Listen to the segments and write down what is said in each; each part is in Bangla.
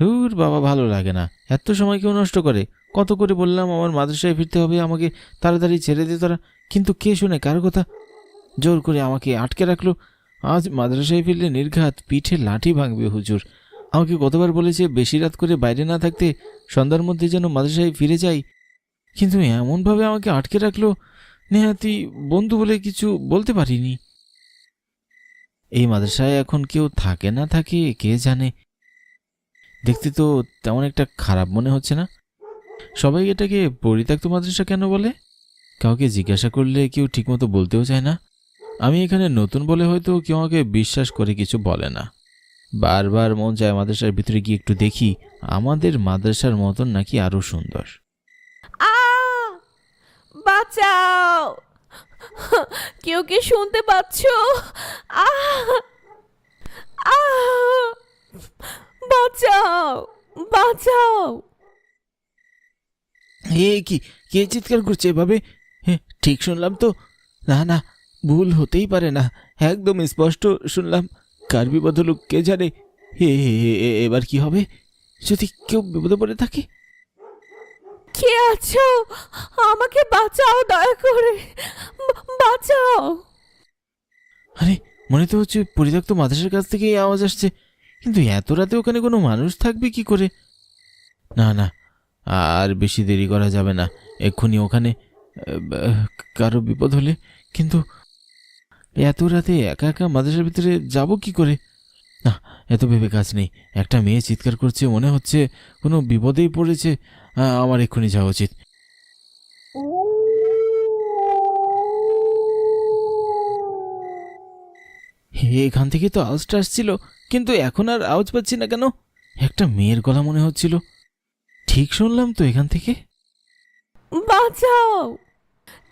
দূর বাবা, ভালো লাগে না। এত সময় কেউ নষ্ট করে? কত করে বললাম, আমার মাদ্রাসায় ফিরতে হবে, আমাকে তাড়াতাড়ি ছেড়ে দে তারা। কিন্তু কে শুনে? কার কথা? জোর করে আমাকে আটকে রাখল। আজ মাদ্রাসায় ফিরলে নির্ঘাত পিঠে লাঠি ভাঙবে হুজুর। আমাকে কতবার বলেছে, বেশি রাত করে বাইরে না থাকতে সন্ধ্যার মধ্যে যেন মাদ্রাসায় ফিরে যাই। কিন্তু এমনভাবে আমাকে আটকে রাখল, নেহাতি বন্ধু বলে কিছু বলতে পারিনি। এই মাদ্রাসায় এখন কেউ থাকে না থাকে, কে জানে? দেখতে তো তেমন একটা খারাপ মনে হচ্ছে না। সবাই এটাকে পরিত্যক্ত মাদ্রাসা কেন বলে? কাউকে জিজ্ঞাসা করলে কেউ ঠিকমতো বলতেও চায় না। আমি এখানে নতুন বলে হয়তো কেউ আমাকে বিশ্বাস করে কিছু বলে না। বারবার মন চায় মাদ্রাসার ভিতরে গিয়ে একটু দেখি, আমাদের মাদ্রাসার মতন নাকি আরও সুন্দর। বাঁচাও! কেউ কি শুনতে পাচ্ছ? বাঁচাও বাঁচাও। এ কি কে চিৎকার করছে এভাবে? ঠিক শুনলাম তো। না না ভুল হতেই পারে না। একদম স্পষ্ট শুনলাম। কার বিপদ হলো কে জানে? হে এবার কি হবে? যদি কেউ বিপদে পড়ে থাকে? কে আছো? আমাকে বাঁচাও দয়া করে। বাঁচাও। আরে মনে তো হচ্ছে পরিত্যক্ত মাদ্রাসার কাছ থেকে আওয়াজ আসছে। কিন্তু এত রাতে ওখানে কোনো মানুষ থাকবে কি করে? না না, আর বেশি দেরি করা যাবে না। এক্ষুনি ওখানে কারও বিপদ হলে। কিন্তু এত রাতে একা একা মাদ্রাসার ভিতরে যাব কি করে? না, এত ভেবে কাজ নেই। একটা মেয়ে চিৎকার করছে, মনে হচ্ছে কোনো বিপদেই পড়েছে। আমার এক্ষুনি যাওয়া উচিত। এখান থেকে তো আওয়াজটা আসছিল। কিন্তু এখন আর আওয়াজ পাচ্ছি না কেন? একটা মেয়ের গলা মনে হচ্ছিল। ঠিক শুনলাম তো এখান থেকে। বাঁচাও!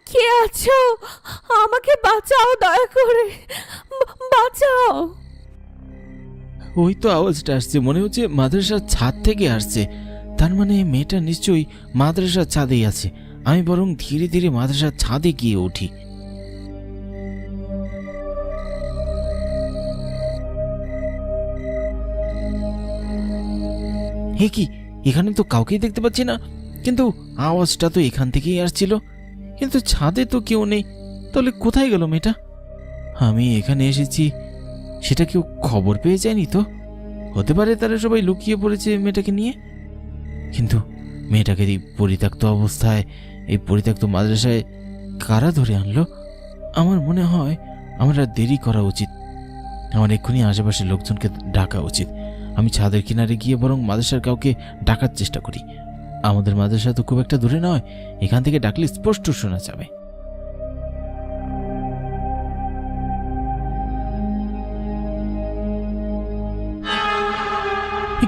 কে আছো? আমাকে বাঁচাও দয়া করে। বাঁচাও! ওই তো আওয়াজটা আসছে মনে হচ্ছে মাদ্রাসার ছাদ থেকে আসছে। তার মানে মেয়েটা নিশ্চয়ই মাদ্রাসার ছাদেই আছে। আমি বরং ধীরে ধীরে মাদ্রাসার ছাদে গিয়ে উঠি। হে কি, এখানে তো কাউকেই দেখতে পাচ্ছি না। কিন্তু আওয়াজটা তো এখান থেকেই আসছিল। কিন্তু ছাদে তো কেউ নেই। তাহলে কোথায় গেল মেয়েটা? আমি এখানে এসেছি। সেটা কেউ খবর পেয়ে যায়নি তো? হতে পারে তারা সবাই লুকিয়ে পড়েছে মেয়েটাকে নিয়ে। কিন্তু মেয়েটাকে এই পরিত্যক্ত অবস্থায়, এই পরিত্যক্ত মাদ্রাসায় কারা ধরে আনলো? আমার মনে হয় আমার আর দেরি করা উচিত। আমার এক্ষুনি আশেপাশের লোকজনকে ডাকা উচিত। আমি ছাদের কিনারে গিয়ে বরং মাদ্রাসার কাউকে ডাকার চেষ্টা করি। আমাদের মাদ্রাসা তো খুব একটা দূরে নয়, এখান থেকে ডাকলে স্পষ্ট শোনা যাবে।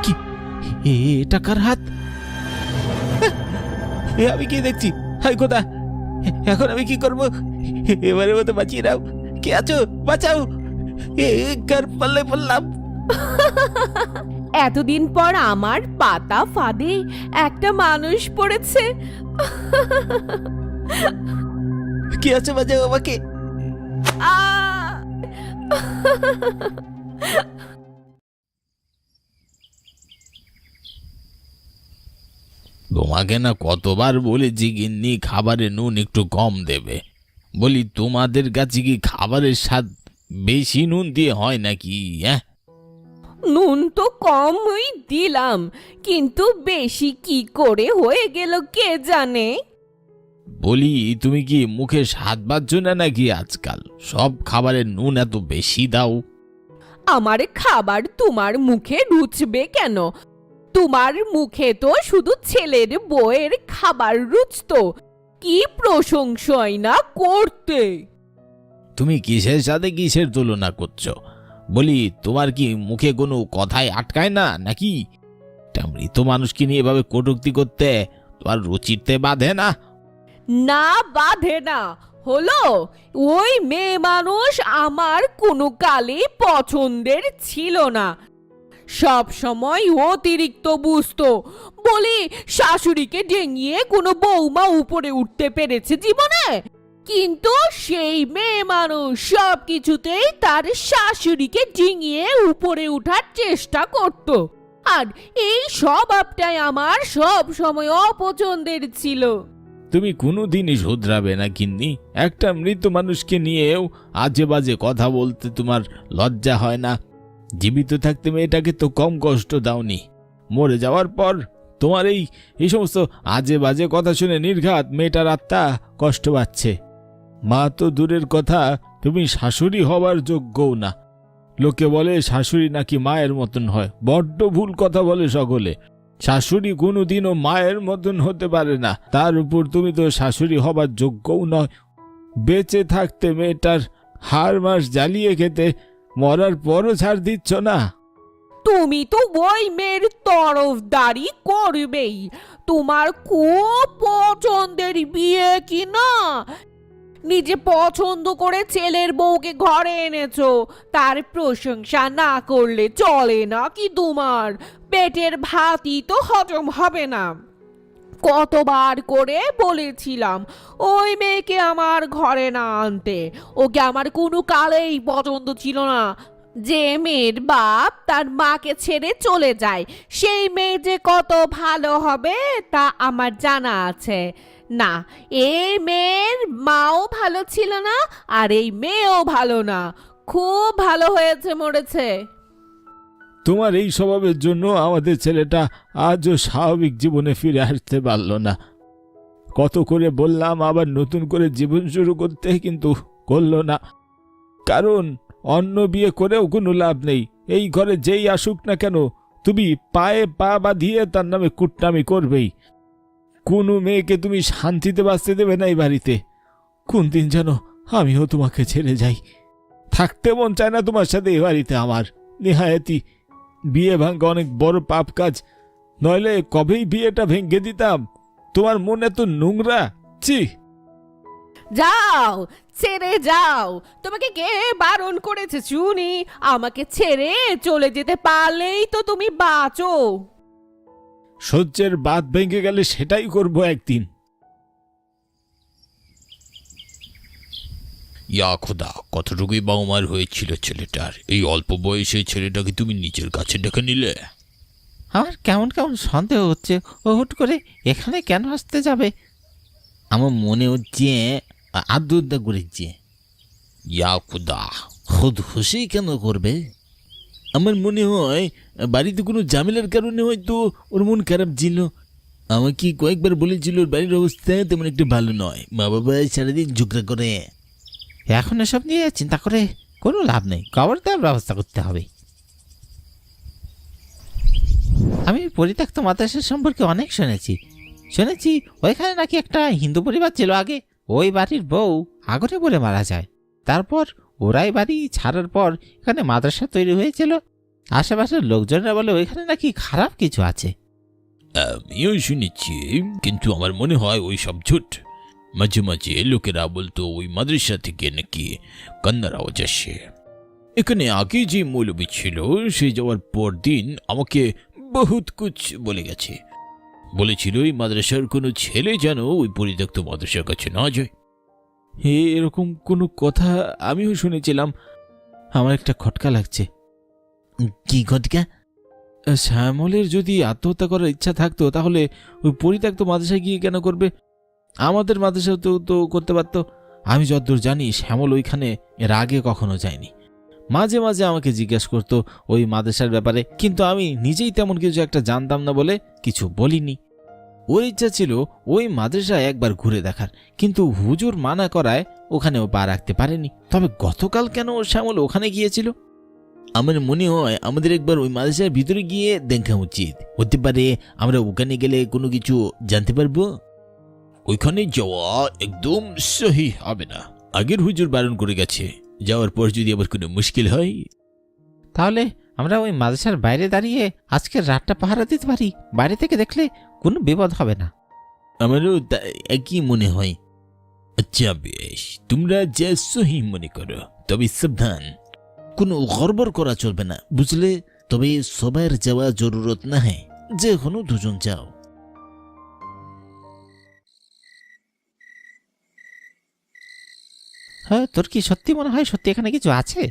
কি? এটা কার হাত? আমি কি দেখছি? হাই কোথা এখন আমি কি করব? এবারে মতো বাঁচিয়ে দাও কে আছো? বাঁচাও! এ, কার পাল্লে পড়লাম? এতদিন পর আমার পাতা ফাঁদে একটা মানুষ পড়েছে। কি আছে বাঁচাও আমাকে তোমাকে না কতবার বলেছি গিন্নি খাবারে নুন একটু কম দেবে। বলি তোমাদের কাছে কি খাবারের স্বাদ বেশি নুন দিয়ে হয় নাকি হ্যাঁ? নুন তো কমই দিলাম কিন্তু বেশি কি করে হয়ে গেল কে জানে? বলি তুমি কি মুখে স্বাদ পাচ্ছ না নাকি আজকাল? সব খাবারে নুন এত বেশি দাও। আমার খাবার তোমার মুখে রুচবে কেন? তোমার মুখে তো শুধু ছেলের বউয়ের খাবার রুচতো। কি প্রশংসাই না করতে। তুমি কিসের সাথে কিসের তুলনা করছ? বলি, তোমার কি মুখে কোনো কথাই আটকায় না, নাকি? মৃত মানুষকে নিয়ে এভাবে কটুক্তি করতে তোমার রুচিতে বাঁধে না? না বাঁধে না। হলো, ওই মেয়ে মানুষ আমার কোনো কালে পছন্দের ছিল না। সব সময় অতিরিক্ত বুঝতো। বলি, শাশুড়িকে ডেঙিয়ে কোনো বৌমা উপরে উঠতে পেরেছে জীবনে? কিন্তু সেই মেয়ে মানুষ সব কিছুতেই তার শাশুড়িকে ডিঙিয়ে উপরে উঠার চেষ্টা করত। আর এই স্বভাবটাই আমার সব সময় অপছন্দের ছিল। তুমি কোনো দিনই শুধরাবে না কিন্নি একটা মৃত মানুষকে নিয়েও আজে বাজে কথা বলতে তোমার লজ্জা হয় না। জীবিত থাকতে মেয়েটাকে তো কম কষ্ট দাওনি। মরে যাওয়ার পর তোমার এই এই সমস্ত আজে বাজে কথা শুনে নির্ঘাত মেয়েটার আত্মা কষ্ট পাচ্ছে। মা তো দূরের কথা, তুমি শাশুড়ি হবার যোগ্যও না। লোকে বলে শাশুড়ি নাকি মায়ের মতন হয়, বড্ড ভুল কথা বলে সকলে। শাশুড়ি কোনোদিনও মায়ের মতন হতে পারে না, তার উপর তুমি তো শাশুড়ি হবার যোগ্যও নয়। বেঁচে থাকতে মেয়েটার হাড় মাস জ্বালিয়ে খেতে, মরার পরও ছাড় দিচ্ছ না। তুমি তো ওই মেয়ের তরফদারি করবেই। তোমার খুব পছন্দের বিয়ে কি না? নিজে পছন্দ করে ছেলের বউকে ঘরে এনেছো। তার প্রশংসা না করলে চলে না কি তোমার? পেটের ভাতই তো হজম হবে না। কতবার করে বলেছিলাম, ওই মেয়েকে আমার ঘরে না আনতে। ওকে আমার কোনো কালেই পছন্দ ছিল না। যে মেয়ের বাপ তার মাকে ছেড়ে চলে যায়, সেই মেয়ে যে কত ভালো হবে তা আমার জানা আছে। না এই মেয়ের মাও ভালো ছিল না, আর এই মেয়েও ভালো না। খুব ভালো হয়েছে, মরেছে। তোমার এই স্বভাবের জন্য আমাদের ছেলেটা আজও স্বাভাবিক জীবনে ফিরে আসতে পারল না। কত করে বললাম, আবার নতুন করে জীবন শুরু করতে কিন্তু করল না। কারণ, অন্য বিয়ে করেও কোনো লাভ নেই। এই ঘরে যেই আসুক না কেন, তুমি পায়ে পা বাঁধিয়ে তার নামে কুটনামি করবেই। কোনো মেয়েকে তুমি শান্তিতে বাঁচতে দেবে না এই বাড়িতে। কোন দিন যেন আমিও তোমাকে ছেড়ে যাই। থাকতে মন চায় না তোমার সাথে এই বাড়িতে আমার। নেহায়াতি বিয়ে ভাঙ্গা অনেক বড় পাপ কাজ। নইলে কবেই বিয়েটা ভেঙে দিতাম? তোমার মন এত নোংরা? ছি। যাও, ছেড়ে যাও। তোমাকে কে বারণ করেছে শুনি আমাকে ছেড়ে চলে যেতে পারলেই তো তুমি বাঁচো। সহ্যের বাদ ভেঙে গেলে সেটাই করব একদিন। ইয়া খোদা কতটুকুই বাউমার হয়েছিল ছেলেটার? এই অল্প বয়সে ছেলেটাকে তুমি নিজের কাছে ডেকে নিলে? আমার কেমন কেমন সন্দেহ হচ্ছে ও হুট করে এখানে কেন আসতে যাবে? আমার মনে হচ্ছে আদ্য উদ্দা করেছে ইয়া খোদা খুদ খুশি কেন করবে? আমার মনে হয়, বাড়িতে কোনো ঝামেলার কারণে হয়তো ওর মন খারাপ ছিল। আমাকে কয়েকবার বলেছিল, ওর বাড়ির অবস্থা তেমন একটু ভালো নয়। মা বাবা সারাদিন ঝগড়া করে। এখন এসব নিয়ে চিন্তা করে কোনো লাভ নেই। কবর দেওয়ার ব্যবস্থা করতে হবে। আমি পরিত্যক্ত মাদ্রাসা সম্পর্কে অনেক শুনেছি। শুনেছি ওইখানে নাকি একটা হিন্দু পরিবার ছিল আগে। ওই বাড়ির বউ আগরে বলে মারা যায়। তারপর ওরাই বাড়ি ছাড়ার পর এখানে মাদ্রাসা তৈরি হয়েছিল। আশেপাশের লোকজনরা বলে, ওইখানে নাকি খারাপ কিছু আছে। আমিও শুনেছি, কিন্তু আমার মনে হয় ওই সব ঝুট। মাঝে মাঝে লোকেরা বলতো, ওই মাদ্রাসা থেকে নাকি কান্নার আসে। এখানে আগে যে মৌলবী ছিল, সে যাওয়ার পর দিন আমাকে বহুত কুছ বলে গেছে। বলেছিল ওই মাদ্রাসার কোনো ছেলে যেন ওই পরিত্যক্ত মাদ্রাসার কাছে না যায়। হে এরকম কোনো কথা আমিও শুনেছিলাম। আমার একটা খটকা লাগছে। কি খটকা? শ্যামলের যদি আত্মহত্যা করার ইচ্ছা থাকতো তাহলে ওই পরিত্যক্ত মাদ্রাসায় গিয়ে কেন করবে? আমাদের মাদ্রাসাতেও তো তো করতে পারতো। আমি যতদূর জানি শ্যামল ওইখানে এর আগে কখনো যায়নি। মাঝে মাঝে আমাকে জিজ্ঞেস করতো ওই মাদ্রাসার ব্যাপারে কিন্তু আমি নিজেই তেমন কিছু একটা জানতাম না বলে কিছু বলিনি। ওর ইচ্ছা ছিল ওই মাদ্রাসায় একবার ঘুরে দেখার, কিন্তু হুজুর মানা করায় ওখানে ও পা রাখতে পারেনি। তবে গতকাল কেন ও শ্যামল ওখানে গিয়েছিল? আমার মনে হয় আমাদের একবার ওই মাদ্রাসার ভিতরে গিয়ে দেখা উচিত। হতে পারে আমরা ওখানে গেলে কোনো কিছু জানতে পারব? ওইখানে যাওয়া একদম সহি হবে না। আগের হুজুর বারণ করে গেছে। যাওয়ার পর যদি আবার কোনো মুশকিল হয়। তাহলে আমরা ওই মাদ্রাসার বাইরে দাঁড়িয়ে আজকের রাতটা পাহারা দিতে পারি। বাইরে থেকে দেখলে কোনো বিপদ হবে না। আমারও তা একই মনে হয়। আচ্ছা বেশ তোমরা যা সহি মনে করো তবে সাবধান। কোনো গড়বড় করা চলবে না বুঝলে? তবে সবার যাওয়া জরুরত না হ্যাঁ যে কোনো দুজন যাও। হ্যাঁ তোর কি সত্যি মনে হয়? সত্যি এখানে কিছু আছে?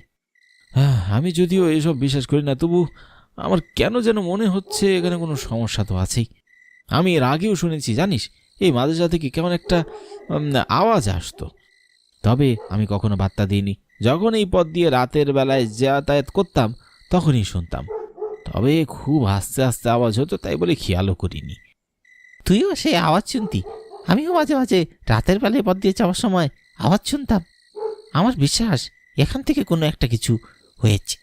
হ্যাঁ আমি যদিও এসব বিশ্বাস করি না তবু আমার কেন যেন মনে হচ্ছে এখানে কোনো সমস্যা তো আছেই। আমি এর আগেও শুনেছি, জানিস? এই মাদ্রাসা থেকে কেমন একটা আওয়াজ আসতো। তবে আমি কখনো বার্তা দিইনি। যখন এই পথ দিয়ে রাতের বেলায় যাতায়াত করতাম, তখনই শুনতাম। তবে খুব আস্তে আস্তে আওয়াজ হতো, তাই বলে খেয়ালও করিনি। তুইও সেই আওয়াজ শুনতি? আমিও মাঝে মাঝে রাতের বেলায় পথ দিয়ে যাওয়ার সময় আওয়াজ শুনতাম। আমার বিশ্বাস, এখান থেকে কোনো একটা কিছু হয়েছে।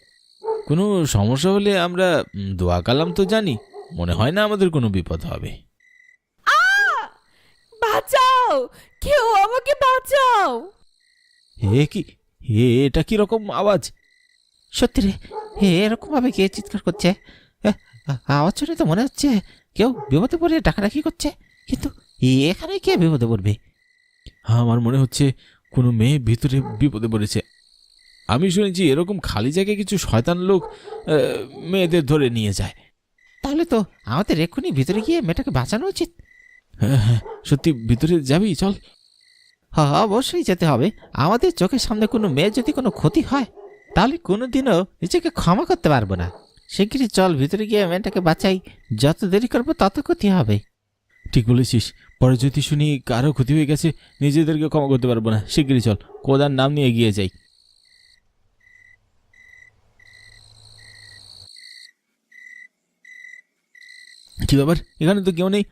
কোনো সমস্যা হলে আমরা দোয়া কালাম তো জানি। মনে হয় না আমাদের কোনো বিপদ হবে। বাঁচাও! কেউ আমাকে বাঁচাও! হে কি? হে এটা কি রকম আওয়াজ? সত্যি রে হে এরকম ভাবে কে চিৎকার করছে? আওয়াজ শুনে তো মনে হচ্ছে কেউ বিপদে পড়ে ডাকাডাকি করছে। কিন্তু এখানে কে বিপদে পড়বে? আমার মনে হচ্ছে কোনো মেয়ে ভিতরে বিপদে পড়েছে। আমি শুনেছি এরকম খালি জায়গায় কিছু শয়তান লোক মেয়েদের ধরে নিয়ে যায়। তাহলে তো আমাদের এক্ষুনি ভিতরে গিয়ে মেয়েটাকে বাঁচানো উচিত। হ্যাঁ হ্যাঁ সত্যি ভিতরে যাবি চল। হ্যাঁ অবশ্যই যেতে হবে। আমাদের চোখের সামনে কোনো মেয়ের যদি কোনো ক্ষতি হয় তাহলে কোনোদিনও নিজেকে ক্ষমা করতে পারব না। শিগগিরই চল ভিতরে গিয়ে মেয়েটাকে বাঁচাই। যত দেরি করব তত ক্ষতি হবে। ঠিক বলেছিস। পরে যদি শুনি কারও ক্ষতি হয়ে গেছে নিজেদেরকে ক্ষমা করতে পারব না। শিগগিরই চল। কোদার নাম নিয়ে এগিয়ে যাই। কি ব্যাপার? এখানে তো কেউ নেই।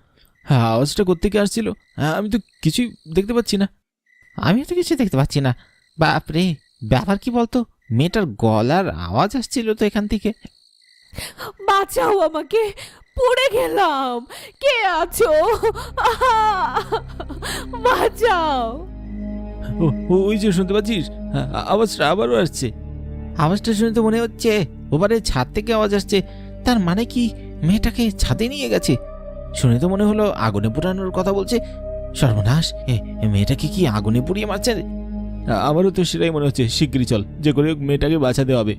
হ্যাঁ আওয়াজটা কোথেকে আসছিল? হ্যাঁ আমি তো কিছুই দেখতে পাচ্ছি না। আমিও তো কিছু দেখতে পাচ্ছি না। বাপরে ব্যাপার কি বলতো? মেয়েটার গলার আওয়াজ আসছিল তো এখান থেকে। বাঁচাও আমাকে পড়ে গেলাম। কে আছো! বাঁচাও। ওই যে শুনতে পাচ্ছিস? হ্যাঁ, আওয়াজটা আবারও আসছে। আওয়াজটা শুনে তো মনে হচ্ছে ওপারে ছাদ থেকে আওয়াজ আসছে। তার মানে কি? মেয়েটাকে ছাদে নিয়ে গেছে। শুনে তো মনে হলো আগুনে পোড়ানোর কথা বলছে। সর্বনাশ মেয়েটাকে কি আগুনে পুড়িয়ে মারছে? আমারও তো সেটাই মনে হচ্ছে। শিগগিরই চল যে করে মেয়েটাকে বাঁচাতে হবে।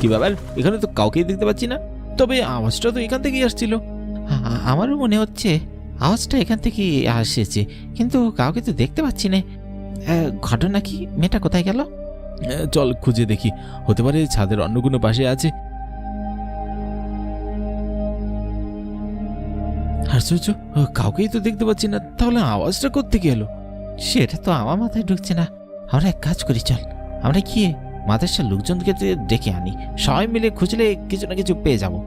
কি ব্যাপার? এখানে তো কাউকেই দেখতে পাচ্ছি না। তবে আওয়াজটা তো এখান থেকেই আসছিল। আমারও মনে হচ্ছে আওয়াজটা এখান থেকে আসেছে কিন্তু কাউকে তো দেখতে পাচ্ছি না। ঘটনা কি? মেয়েটা কোথায় গেল? চল খুঁজে দেখি। হতে পারে ছাদের অন্য কোনো পাশে আছে। আশ্চর্য কাউকেই তো দেখতে পাচ্ছি না। তাহলে আওয়াজটা কোত্থেকে এলো? সেটা তো আমার মাথায় ঢুকছে না। আমরা এক কাজ করি চল। আমরা গিয়ে মাদ্রাসার লোকজনকে ডেকে আনি। সবাই মিলে খুঁজলে কিছু না কিছু পেয়ে যাব।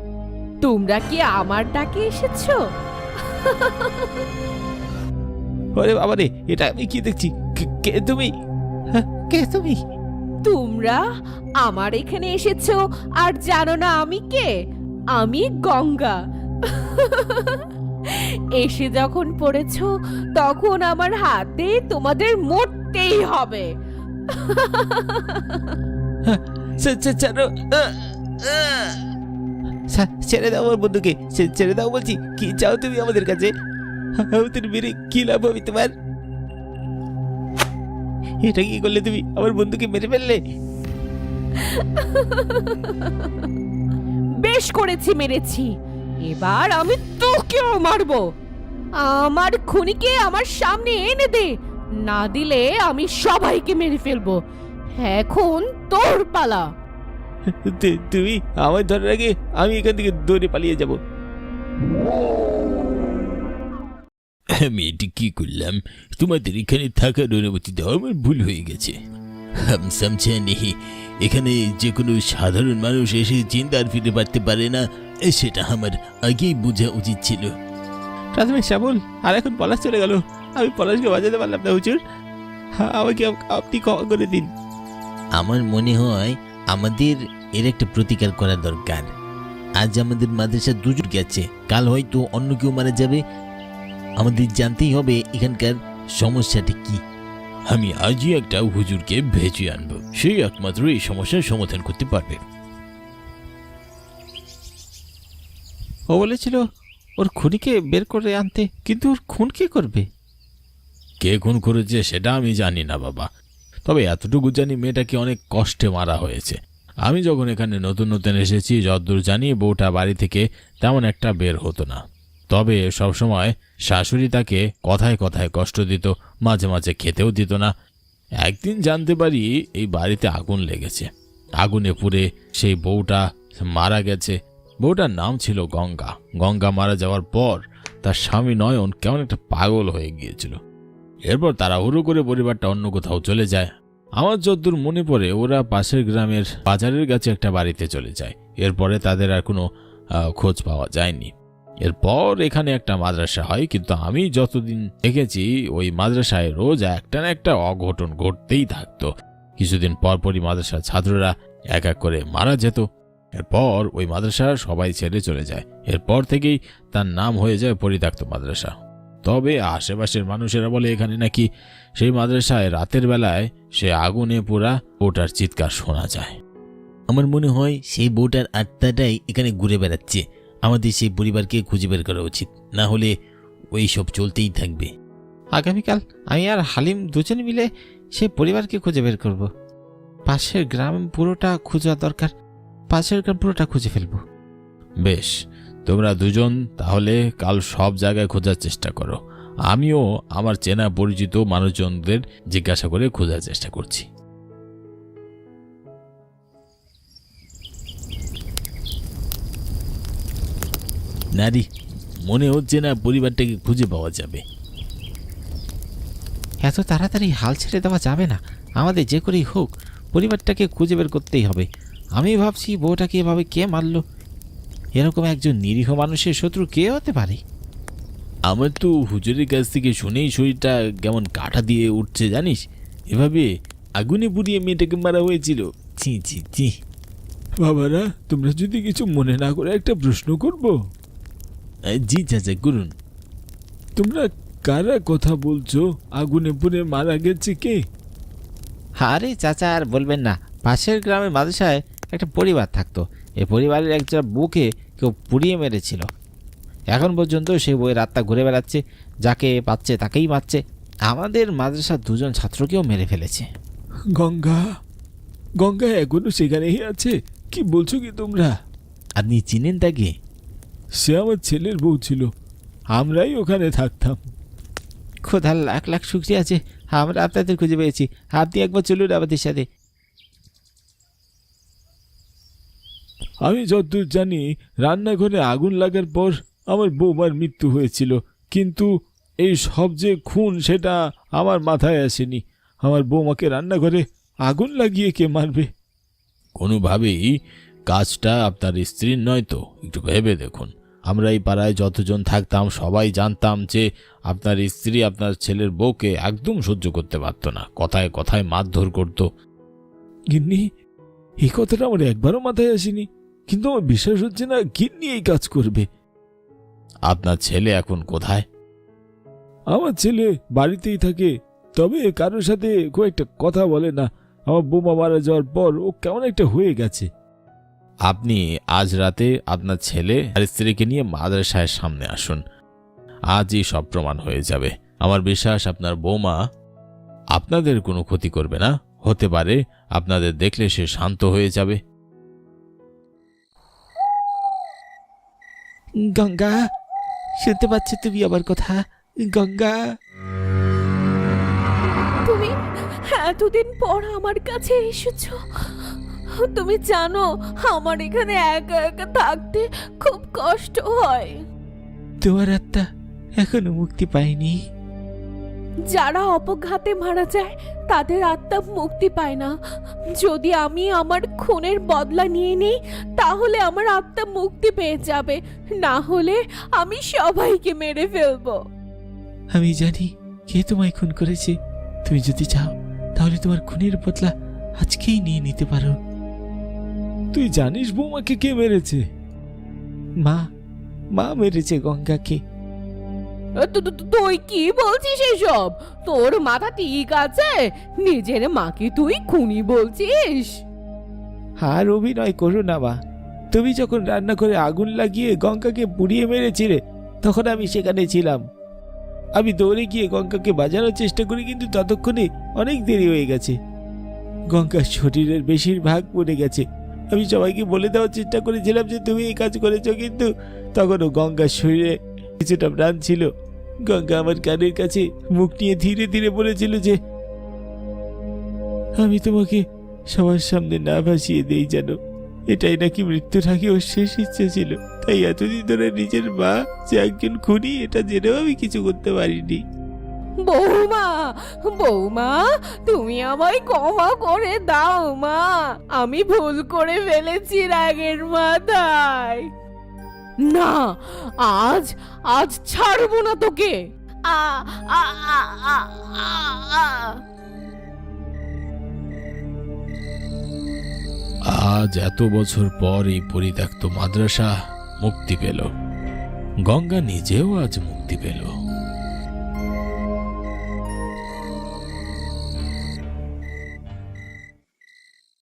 তোমরা কি আমার ডাকে এসেছ? আরে বাবা রে এটা আমি কি দেখছি? কে- কে তুমি? কে তুমি? তোমরা আমার এখানে এসেছ আর জানো না আমি কে? আমি গঙ্গা। এসে যখন পড়েছো, তখন আমার হাতে তোমাদের মরতেই হবে। ছাড়ো। দাও আমার বন্ধুকে ছেড়ে দাও বলছি। কি চাও তুমি আমাদের কাছে? আমাদের কি লাভ হবে তোমার? এটা কি করলে তুমি আমার বন্ধুকে মেরে ফেললে বেশ করেছি মেরেছি। এবার আমি তোকেও মারবো। আমার খুনিকে আমার সামনে এনে দে। না দিলে আমি সবাইকে মেরে ফেলব। এখন তোর পালা। তুমি আমার ধরার আগে আমি এখান থেকে দৌড়ে পালিয়ে যাব। আমি এটি কি করলাম? তোমাদের এখানে থাকার অনুমতিতে আমার ভুল হয়ে গেছে। হাম সামছে নেহি এখানে যে কোনো সাধারণ মানুষ এসে চিন্তার ফিরে পারতে পারে না এ সেটা আমার আগেই বোঝা উচিত ছিল। প্রথমে শ্যামল আর এখন পলাশ চলে গেল। আমি পলাশকে বাজাতে পারলাম না হুজুর। হ্যাঁ, আমাকে আপনি ক্ষমা করে দিন। আমার মনে হয় আমাদের এর একটা প্রতিকার করা দরকার। আজ আমাদের মাদ্রাসা দুজন গেছে কাল হয়তো অন্য কেউ মারা যাবে আমাদের জানতেই হবে এখানকার সমস্যাটি কি। আমি আজই একটা হুজুরকে ভেজে আনব। সেই একমাত্র এই সমস্যার সমাধান করতে পারবে। ও বলেছিল ওর খুনিকে বের করে আনতে। কিন্তু ওর খুন কে করবে? কে খুন করেছে সেটা আমি জানি না বাবা। তবে এতটুকু জানি মেয়েটাকে অনেক কষ্টে মারা হয়েছে। আমি যখন এখানে নতুন নতুন এসেছি যতদূর জানি বউটা বাড়ি থেকে তেমন একটা বের হতো না। তবে সবসময় শাশুড়ি তাকে কথায় কথায় কষ্ট দিত, মাঝে মাঝে খেতেও দিত না। একদিন জানতে পারি এই বাড়িতে আগুন লেগেছে। আগুনে পুড়ে সেই বউটা মারা গেছে। বউটার নাম ছিল গঙ্গা। গঙ্গা মারা যাওয়ার পর তার স্বামী নয়ন কেমন একটা পাগল হয়ে গিয়েছিল। এরপর তারা হুড়ো করে পরিবারটা অন্য কোথাও চলে যায়। আমার যদ্দূর মনে পড়ে, ওরা পাশের গ্রামের বাজারের কাছে একটা বাড়িতে চলে যায়। এরপরে তাদের আর কোনো খোঁজ পাওয়া যায়নি। এরপর এখানে একটা মাদ্রাসা হয়, কিন্তু আমি যতদিন দেখেছি, ওই মাদ্রাসায় রোজ একটা না একটা অঘটন ঘটতেই থাকতো। কিছুদিন পর পরই মাদ্রাসার ছাত্ররা এক এক করে মারা যেত। এরপর ওই মাদ্রাসার সবাই ছেড়ে চলে যায়। এরপর থেকেই তার নাম হয়ে যায় পরিত্যক্ত মাদ্রাসা। তবে আশেপাশের মানুষেরা বলে এখানে নাকি সেই মাদ্রাসায় রাতের বেলায় সে আগুনে পোড়া ওটার চিৎকার শোনা যায়। আমার মনে হয় সেই বউটার আত্মাটাই এখানে ঘুরে বেড়াচ্ছে। আমাদের সেই পরিবারকে খুঁজে বের করা উচিত। না হলে ওই সব চলতেই থাকবে। আগামীকাল আমি আর হালিম দুজন মিলে সেই পরিবারকে খুঁজে বের করব। পাশের গ্রাম পুরোটা খোঁজা দরকার। পাশের গ্রাম পুরোটা খুঁজে ফেলব। বেশ তোমরা দুজন তাহলে কাল সব জায়গায় খোঁজার চেষ্টা করো। আমিও আমার চেনা পরিচিত মানুষজনদের জিজ্ঞাসা করে খোঁজার চেষ্টা করছি। নারী মনে হচ্ছে না পরিবারটাকে খুঁজে পাওয়া যাবে। এত তাড়াতাড়ি হাল ছেড়ে দেওয়া যাবে না। আমাদের যে করেই হোক পরিবারটাকে খুঁজে বের করতেই হবে। আমি ভাবছি বউটাকে এভাবে কে মারলো? এরকম একজন নিরীহ মানুষের শত্রু কে হতে পারে? আমার তো হুজুরের কাছ থেকে শুনেই শরীরটা কেমন কাটা দিয়ে উঠছে জানিস? এভাবে আগুনে পুড়িয়ে মেয়েটাকে মারা হয়েছিল। ছি ছি ছি। বাবারা তোমরা যদি কিছু মনে না করে একটা প্রশ্ন করব? জি চাচা করুন। তোমরা কারা কথা বলছো? আগুনে পুড়ে মারা গেছে কে? আরে চাচা আর বলবেন না। পাশের গ্রামের মাদ্রাসায় একটা পরিবার থাকতো। এই পরিবারের একজন বউকে কেউ পুড়িয়ে মেরেছিল। এখন পর্যন্ত সেই বইয়ের আত্মা ঘুরে বেড়াচ্ছে যাকে পাচ্ছে তাকেই মারছে। আমাদের মাদ্রাসার দুজন ছাত্রকেও মেরে ফেলেছে। গঙ্গা গঙ্গা এখনও সেখানেই আছে? কি বলছো কি তোমরা? আপনি চিনেন তাকে? সে আমার ছেলের বউ ছিল। আমরাই ওখানে থাকতাম। খোদার লাখ লাখ শুক্রিয়া আছে। আমরা আপনাদের খুঁজে পেয়েছি। আপনি একবার চলুন আমাদের সাথে। আমি যতদূর জানি রান্নাঘরে আগুন লাগার পর আমার বৌমার মৃত্যু হয়েছিল। কিন্তু এই সব যে খুন সেটা আমার মাথায় আসেনি। আমার বৌমাকে রান্নাঘরে আগুন লাগিয়ে কে মারবে? কোনোভাবেই কাজটা আপনার স্ত্রীর নয় তো। একটু ভেবে দেখুন। আমরা এই পাড়ায় যতজন থাকতাম সবাই জানতাম যে আপনার স্ত্রী আপনার ছেলের বউকে একদম সহ্য করতে পারতো না কথায় কথায় মারধর করতো। গিন্নি এই কথাটা আমার একবারও মাথায় আসেনি কিন্তু আমার বিশ্বাস হচ্ছে না গিন্নি এই কাজ করবে। আপনার ছেলে এখন কোথায়? আমার ছেলে বাড়িতেই থাকে তবে কারোর সাথে খুব একটা কথা বলে না। আমার বোমা মারা যাওয়ার পর ও কেমন একটা হয়ে গেছে। আপনি আজ রাতে আপনার ছেলে আর স্ত্রীকে নিয়ে মাদ্রাসায়ের সামনে আসুন। আজই সব প্রমাণ হয়ে যাবে। আমার বিশ্বাস আপনার বৌমা আপনাদের কোনো ক্ষতি করবে না। হতে পারে আপনাদের দেখলে সে শান্ত হয়ে যাবে। গঙ্গা শুনতে পাচ্ছ তুমি আমার কথা? গঙ্গা। তুমি এতদিন পর আমার কাছে এসেছ। তুমি জানো আমার এখানে একা একা থাকতে খুব কষ্ট হয়। তোমার আত্মা এখনও মুক্তি পায়নি। যারা অপঘাতে মারা যায় তাদের আত্মা মুক্তি পায় না। যদি আমি আমার খুনের বদলা নিয়ে নিই তাহলে আমার আত্মা মুক্তি পেয়ে যাবে। না হলে আমি সবাইকে মেরে ফেলব। আমি জানি কে তোমায় খুন করেছে। তুমি যদি চাও তাহলে তোমার খুনের বদলা আজকেই নিয়ে নিতে পারো। তুই জানিস বৌমাকে কে মেরেছে? মা মা মেরেছে গঙ্গাকে। তু- তু- তুই কি বলছিস এসব? তোর মাথা ঠিক আছে? নিজের মাকে তুই খুনি বলছিস? আর অভিনয় করো না মা। তুমি যখন রান্না করে আগুন লাগিয়ে গঙ্গাকে পুড়িয়ে মেরেছিলে তখন আমি সেখানে ছিলাম। আমি দৌড়ে গিয়ে গঙ্গাকে বাজানোর চেষ্টা করি কিন্তু ততক্ষণে অনেক দেরি হয়ে গেছে। গঙ্গার শরীরের বেশিরভাগ পড়ে গেছে। আমি সবাইকে বলে দেওয়ার চেষ্টা করেছিলাম যে তুমি এই কাজ করেছ, কিন্তু তখনও গঙ্গার শরীরে কিছুটা প্রাণ ছিল। গঙ্গা আমার কানের কাছে মুখ নিয়ে ধীরে ধীরে বলেছিল যে, আমি তোমাকে সবার সামনে না ভাসিয়ে দেই যেন। এটাই নাকি মৃত্যুর আগে ওর শেষ ইচ্ছে ছিল। তাই এতদিন ধরে নিজের মা যে একজন খুনি, এটা জেনেও আমি কিছু করতে পারিনি। বৌমা বৌমা তুমি আমায় ক্ষমা করে দাও মা। আমি ভুল করে ফেলেছি রাগের মাথায়। না আজ আজ ছাড়বো না তোকে। আ আ আ আ আ আ। আজ এত বছর পর এই পরিত্যক্ত মাদ্রাসা মুক্তি পেল। গঙ্গা নিজেও আজ মুক্তি পেল।